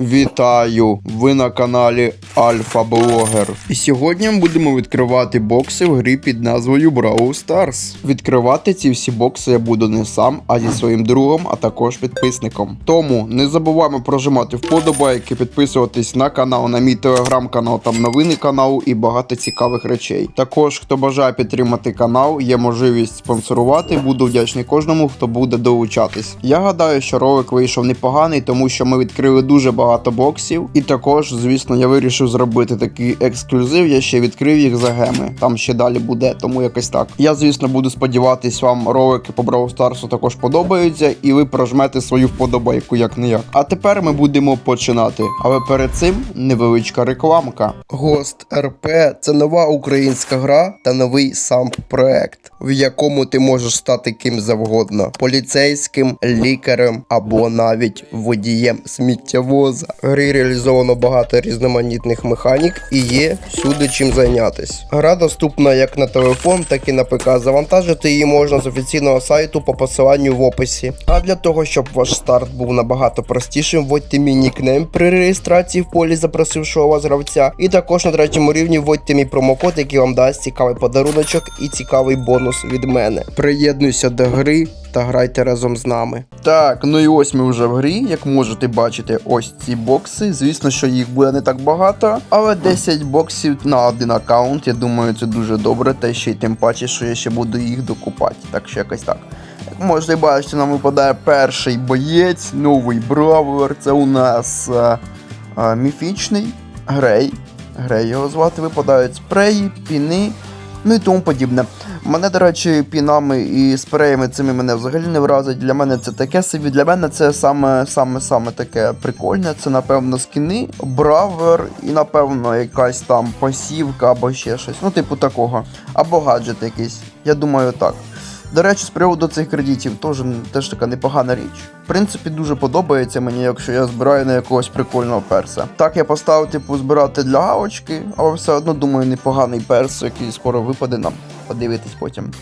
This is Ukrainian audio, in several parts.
Вітаю! Ви на каналі Альфа Блогер. І сьогодні ми будемо відкривати бокси в грі під назвою Brawl Stars. Відкривати ці всі бокси я буду не сам, а зі своїм другом, а також підписником. Тому не забуваємо прожимати вподобайки, підписуватись на канал, на мій телеграм-канал, там новини каналу і багато цікавих речей. Також, хто бажає підтримати канал, є можливість спонсорувати. Буду вдячний кожному, хто буде долучатись. Я гадаю, що ролик вийшов непоганий, тому що ми відкрили дуже багато боксів. І також, звісно, я вирішив зробити такий ексклюзив. Я ще відкрив їх за геми. Там ще далі буде, тому якось так. Я, звісно, буду сподіватись, вам ролики по Brawl Старсу також подобаються, і ви прожмете свою вподобайку як не як. А тепер ми будемо починати. Але перед цим невеличка рекламка. Гост РП це нова українська гра та новий сам проект, в якому ти можеш стати ким завгодно: поліцейським, лікарем або навіть водієм сміттєвоза. Грі реалізовано багато різноманітних механік і є всюди чим зайнятись. Гра доступна як на телефон, так і на ПК. Завантажити її можна з офіційного сайту по посиланню в описі. А для того, щоб ваш старт був набагато простішим, вводьте мій нікнейм при реєстрації в полі запросившого вас гравця. І також на третьому рівні вводьте мій промокод, який вам дасть цікавий подаруночок і цікавий бонус від мене. Приєднуйся до гри та грайте разом з нами. Так, ну і ось ми вже в грі. Як можете бачити, ось ці бокси. Звісно, що їх буде не так багато, але 10 боксів на один аккаунт. Я думаю, це дуже добре. Та ще й тим паче, що я ще буду їх докупати. Так що якось так. Як можете бачити, нам випадає перший боєць, новий бравлер. Це у нас е, е, міфічний Грей. Грей його звати, випадають спреї, піни, ну і тому подібне. Мене, до речі, пінами і спреями цими мене взагалі не вразить. Для мене це таке собі. Для мене це саме саме саме таке прикольне. Це напевно скіни, бравер і напевно якась там посівка або ще щось. Ну, типу такого. Або гаджет якийсь. Я думаю, так. До речі, з приводу цих кредитів теж, теж така непогана річ. В принципі, дуже подобається мені, якщо я збираю на якогось прикольного перса. Так я поставив, типу, збирати для галочки, але все одно думаю, непоганий перс, який скоро випаде нам. Подивитись потім.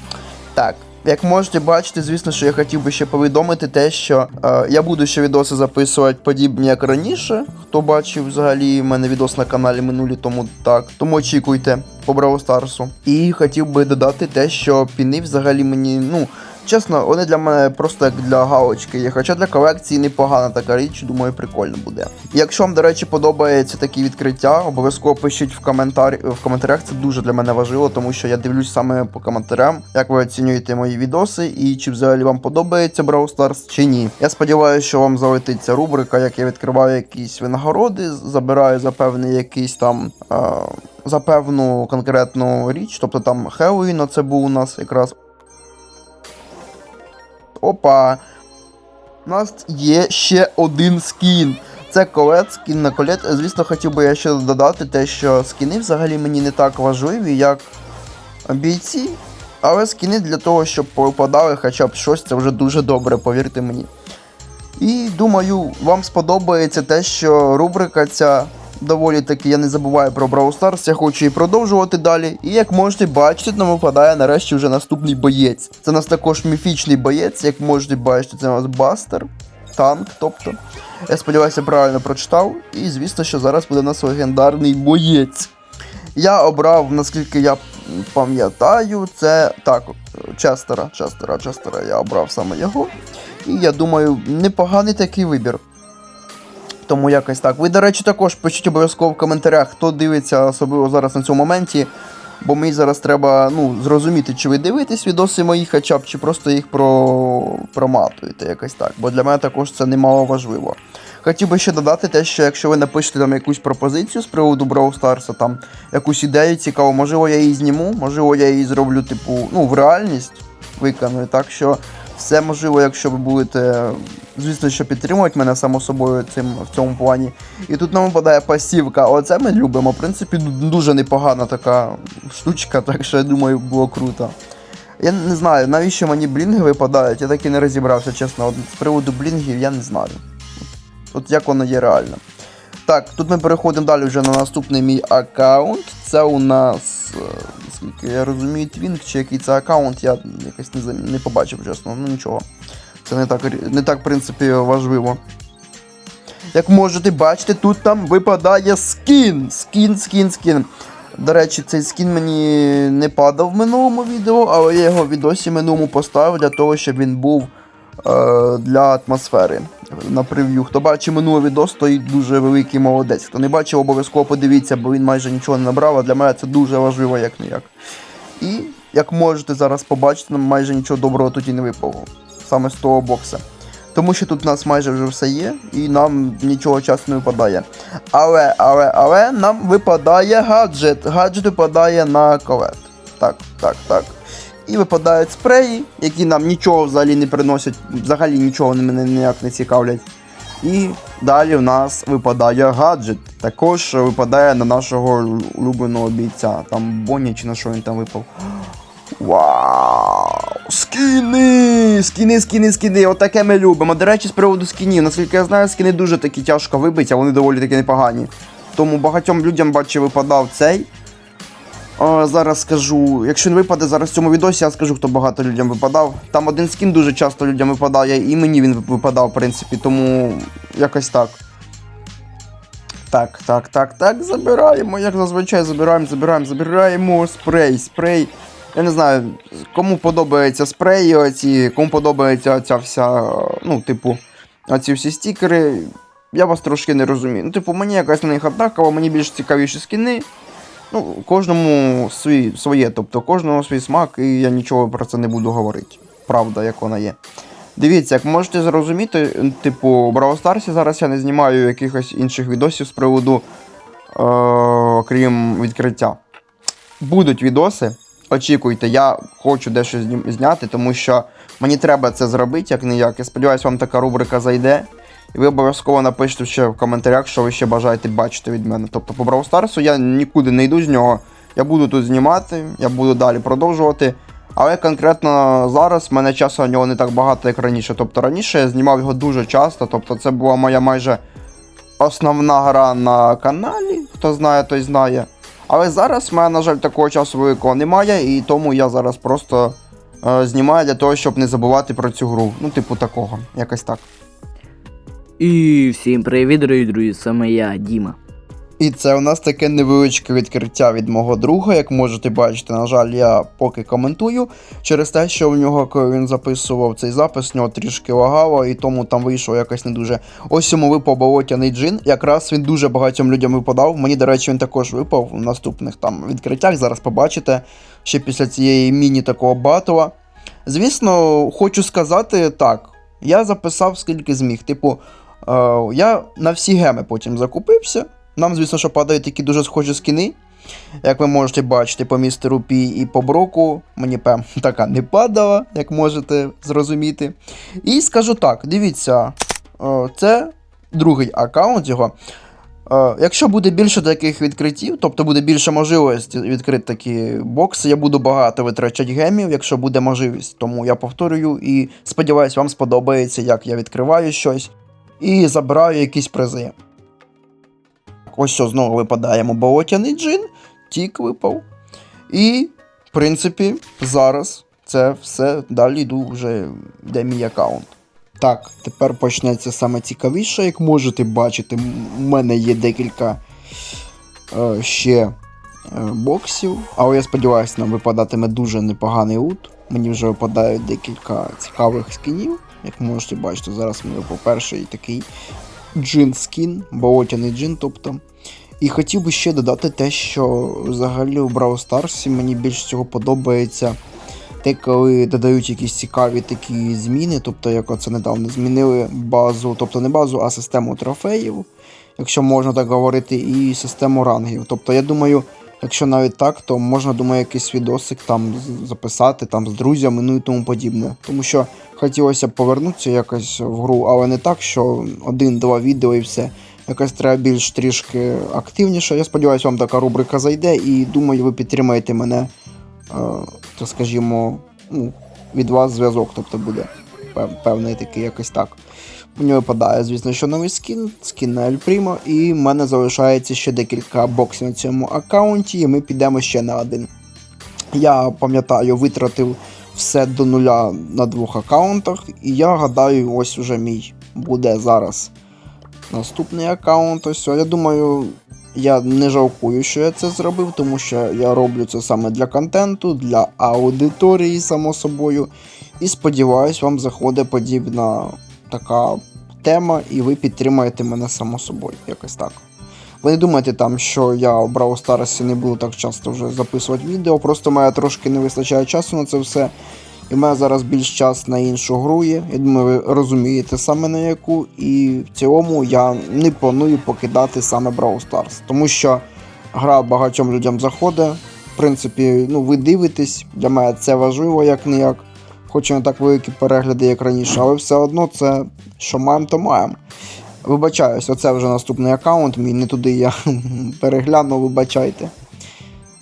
Так. Як можете бачити, звісно, що я хотів би ще повідомити те, що е, я буду ще відоси записувати подібні, як раніше. Хто бачив взагалі в мене відос на каналі минулі, тому так. Тому очікуйте по Браво Старсу. І хотів би додати те, що піни взагалі мені, ну. Чесно, вони для мене просто як для галочки є. Хоча для колекції непогана така річ, думаю, прикольно буде. Якщо вам, до речі, подобається такі відкриття, обов'язково пишіть в коментар... в коментарях. Це дуже для мене важливо, тому що я дивлюсь саме по коментарям, як ви оцінюєте мої відоси і чи взагалі вам подобається Brawl Stars чи ні. Я сподіваюся, що вам залетить ця рубрика, як я відкриваю якісь винагороди, забираю за певний якийсь там. Е... За певну конкретну річ, тобто там Хеллоуін, це був у нас якраз Опа. У нас є ще один скін. Це колет, скін на колет. Звісно, хотів би я ще додати те, що скіни взагалі мені не так важливі, як бійці. Але скіни для того, щоб попадали хоча б щось, це вже дуже добре, повірте мені. І думаю, вам сподобається те, що рубрика ця доволі таки я не забуваю про Brawl Stars, я хочу і продовжувати далі. І як можете бачити, нам випадає нарешті вже наступний боєць. Це у нас також міфічний боєць, як можете бачити, це у нас Бастер, танк, тобто. Я сподіваюся, правильно прочитав. І звісно, що зараз буде у нас легендарний боєць. Я обрав, наскільки я пам'ятаю, це так, Честера, Честера, Честера, я обрав саме його. І я думаю, непоганий такий вибір. Тому якось так. Ви, до речі, також пишіть обов'язково в коментарях, хто дивиться особливо зараз на цьому моменті. Бо мені зараз треба ну, зрозуміти, чи ви дивитесь відоси мої, хоча б, чи просто їх про... проматуєте якось так. Бо для мене також це немало важливо. Хотів би ще додати те, що якщо ви напишете там якусь пропозицію з приводу Brawl Stars, там якусь ідею цікаву, можливо, я її зніму, можливо, я її зроблю, типу, ну, в реальність виконую. Так що все можливо, якщо ви будете, звісно, що підтримувати мене само собою цим в цьому плані. І тут нам випадає пасівка. Оце ми любимо. В принципі, дуже непогана така штучка, так що я думаю, було круто. Я не знаю, навіщо мені блінги випадають, я так і не розібрався, чесно. От з приводу блінгів я не знаю. От як воно є реально. Так, тут ми переходимо далі вже на наступний мій аккаунт. Це у нас, е, наскільки я розумію, твінк чи який це аккаунт, я якось не не побачив, чесно. Ну нічого. Це не так, не так в принципі, важливо. Як можете бачити, тут там випадає скін. Скін, скін, скін. До речі, цей скін мені не падав в минулому відео, але я його в відосі минулому поставив для того, щоб він був е, для атмосфери. На прев'ю. Хто бачив минулий відос, той дуже великий молодець. Хто не бачив, обов'язково подивіться, бо він майже нічого не набрав, а для мене це дуже важливо, як не як. І як можете зараз побачити, майже нічого доброго тут і не випало. Саме з того бокса. Тому що тут у нас майже вже все є, і нам нічого часу не випадає. Але, але, але нам випадає гаджет. Гаджет випадає на колет. Так, так, так. І випадають спреї, які нам нічого взагалі не приносять, взагалі нічого мене ніяк не цікавлять. І далі в нас випадає гаджет. Також випадає на нашого улюбленого бійця. Там Бонні чи на що він там випав. Вау! Скіни! Скіни, скіни, скіни. Отаке ми любимо. До речі, з приводу скінів, наскільки я знаю, скіни дуже такі тяжко вибиті, а вони доволі таки непогані. Тому багатьом людям бачу випадав цей. О, зараз скажу, якщо не випаде зараз в цьому відосі, я скажу, хто багато людям випадав. Там один скін дуже часто людям випадає, і мені він випадав, в принципі, тому якось так. Так, так, так, так, забираємо, як зазвичай забираємо, забираємо, забираємо спрей, спрей. Я не знаю, кому подобаються спреї, оці, кому подобається ця вся, ну, типу, оці всі стікери. Я вас трошки не розумію. Ну, типу, мені якась на них однакова, мені більш цікавіші скіни. Ну, кожному свій, своє, тобто кожному свій смак, і я нічого про це не буду говорити. Правда, як вона є. Дивіться, як можете зрозуміти, типу, у Brawl Stars зараз я не знімаю якихось інших відосів з приводу, е, окрім відкриття. Будуть відоси, очікуйте, я хочу дещо зняти, тому що мені треба це зробити, як не як. Я сподіваюся, вам така рубрика зайде. І ви обов'язково напишете ще в коментарях, що ви ще бажаєте бачити від мене. Тобто по Brawl Stars я нікуди не йду з нього. Я буду тут знімати, я буду далі продовжувати. Але конкретно зараз в мене часу на нього не так багато, як раніше. Тобто раніше я знімав його дуже часто, тобто це була моя майже основна гра на каналі, хто знає, той знає. Але зараз в мене, на жаль, такого часу великого немає, і тому я зараз просто е, знімаю для того, щоб не забувати про цю гру. Ну, типу такого, якось так. І всім привіт, дорогі друзі, саме я, Діма. І це у нас таке невеличке відкриття від мого друга. Як можете бачити, на жаль, я поки коментую через те, що в нього, коли він записував цей запис, в нього трішки лагало, і тому там вийшло якось не дуже. Ось йому випав болотяний джин. Якраз він дуже багатьом людям випадав. Мені, до речі, він також випав в наступних там відкриттях. Зараз побачите ще після цієї міні такого батла. Звісно, хочу сказати так. Я записав скільки зміг. Типу, е, я на всі геми потім закупився. Нам, звісно, що падають такі дуже схожі скіни. Як ви можете бачити по містеру Пі і по броку, мені певно така не падала, як можете зрозуміти. І скажу так: дивіться, е, це другий аккаунт його. Е, Якщо буде більше таких відкриттів, тобто буде більше можливості відкрити такі бокси, я буду багато витрачати гемів, якщо буде можливість. Тому я повторюю і сподіваюсь, вам сподобається, як я відкриваю щось і забираю якісь призи. Ось що знову випадаємо болотяний джин, тік випав. І, в принципі, зараз це все далі йду вже де мій аккаунт. Так, тепер почнеться саме цікавіше, як можете бачити, у мене є декілька е, ще е, боксів, але я сподіваюся, нам випадатиме дуже непоганий ут. Мені вже випадають декілька цікавих скінів. Як можете бачити, зараз мені перший такий джин скін, болотяний джин, тобто. І хотів би ще додати те, що взагалі у Brawl Stars мені більш всього подобається те, коли додають якісь цікаві такі зміни, тобто як оце недавно змінили базу, тобто не базу, а систему трофеїв, якщо можна так говорити, і систему рангів. Тобто, я думаю, якщо навіть так, то можна, думаю, якийсь відосик там записати там з друзями, ну і тому подібне. Тому що хотілося б повернутися якось в гру, але не так, що один-два відео і все. Якось треба більш трішки активніше. Я сподіваюся, вам така рубрика зайде, і думаю, ви підтримаєте мене, е, так скажімо, ну, від вас зв'язок, тобто буде пев- певний такий якось так. Мені випадає, звісно, що новий скін, скін на Ель Прімо, і в мене залишається ще декілька боксів на цьому аккаунті, і ми підемо ще на один. Я пам'ятаю, витратив все до нуля на двох аккаунтах, і я гадаю, ось уже мій буде зараз Наступний аккаунт, ось. Я думаю, я не жалкую, що я це зробив, тому що я роблю це саме для контенту, для аудиторії, само собою. І сподіваюсь, вам заходить подібна така тема, і ви підтримаєте мене само собою. Якось так. Ви не думайте там, що я в Brawl Stars не буду так часто вже записувати відео, просто мене трошки не вистачає часу на це все. І в мене зараз більш час на іншу гру є. Я думаю, ви розумієте саме на яку. І в цілому я не планую покидати саме Brawl Stars. Тому що гра багатьом людям заходить. В принципі, ну ви дивитесь, для мене це важливо як не як. Хоч і не так великі перегляди, як раніше, але все одно це що маємо, то маємо. Вибачаюсь, оце вже наступний аккаунт, мій не туди я переглянув, вибачайте.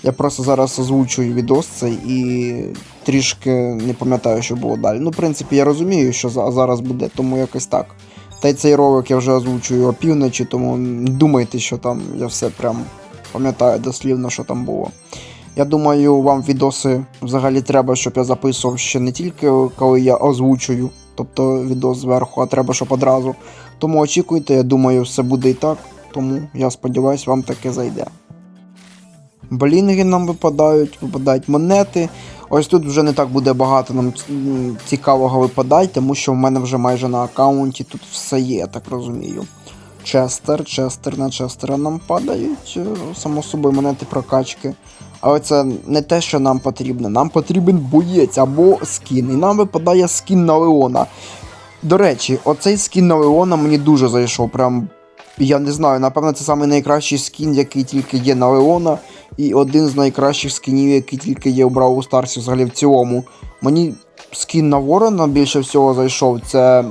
Я просто зараз озвучую відос цей і трішки не пам'ятаю, що було далі. Ну, в принципі, я розумію, що зараз буде, тому якось так. Та й цей ролик я вже озвучую опівночі, тому думайте, що там я все прям пам'ятаю дослівно, що там було. Я думаю, вам відоси взагалі треба, щоб я записував ще не тільки коли я озвучую, тобто відос зверху, а треба, щоб одразу. Тому очікуйте, я думаю, все буде і так. Тому я сподіваюся, вам таке зайде. Блінги нам випадають, випадають монети. Ось тут вже не так буде багато нам цікавого випадати, тому що в мене вже майже на аккаунті тут все є, я так розумію. Честер, Честер на Честера нам падають, е, само собою монети прокачки. Але це не те, що нам потрібно. Нам потрібен боєць або скін. І нам випадає скін на Леона. До речі, оцей скін на Леона мені дуже зайшов. Прям, я не знаю, напевно, це самий найкращий скін, який тільки є на Леона. І один з найкращих скінів, який тільки є у Бравл Старсі взагалі в цілому. Мені скін на Ворона більше всього зайшов. Це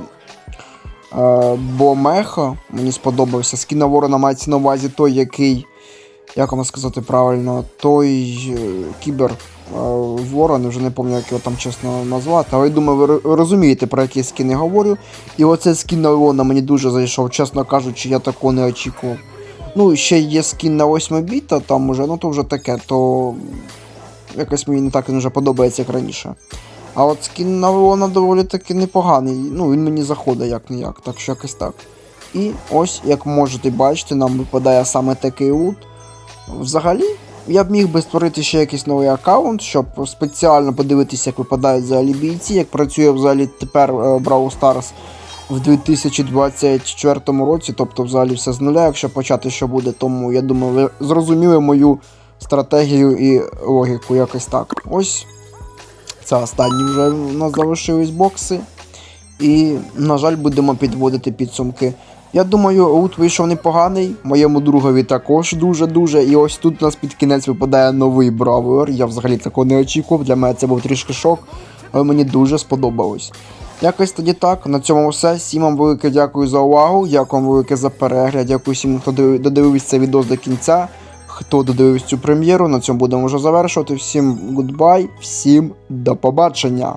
е, Бомеха. Мені сподобався. Скін на Ворона мається на увазі той, який. Як вам сказати правильно, той е, кібер Ворон, вже не пам'ятаю, як його там чесно назвати, але я думаю, ви розумієте, про які скіни говорю. І оцей скін на Леона мені дуже зайшов, чесно кажучи, я такого не очікував. Ну, ще є скін на 8 біта, там уже, ну то вже таке, то якось мені не так він вже подобається, як раніше. А от скін на Леона доволі таки непоганий. Ну, він мені заходить як не як, так що якось так. І ось, як можете бачити, нам випадає саме такий лут. Взагалі, я б міг би створити ще якийсь новий аккаунт, щоб спеціально подивитися, як випадають взагалі бійці, як працює взагалі тепер е, Brawl Stars в 2024 році, тобто взагалі все з нуля, якщо почати, що буде, тому я думаю, ви зрозуміли мою стратегію і логіку якось так. Ось це останні вже у нас залишились бокси. І, на жаль, будемо підводити підсумки. Я думаю, лут вийшов непоганий, моєму другові також дуже-дуже. І ось тут у нас під кінець випадає новий бравер. Я взагалі такого не очікував. Для мене це був трішки шок, але мені дуже сподобалось. Якось тоді так. На цьому все. Всім вам велике дякую за увагу. Дякую вам велике за перегляд. Дякую всім, хто додивився цей відео до кінця. Хто додивився цю прем'єру, на цьому будемо вже завершувати. Всім гудбай, всім до побачення.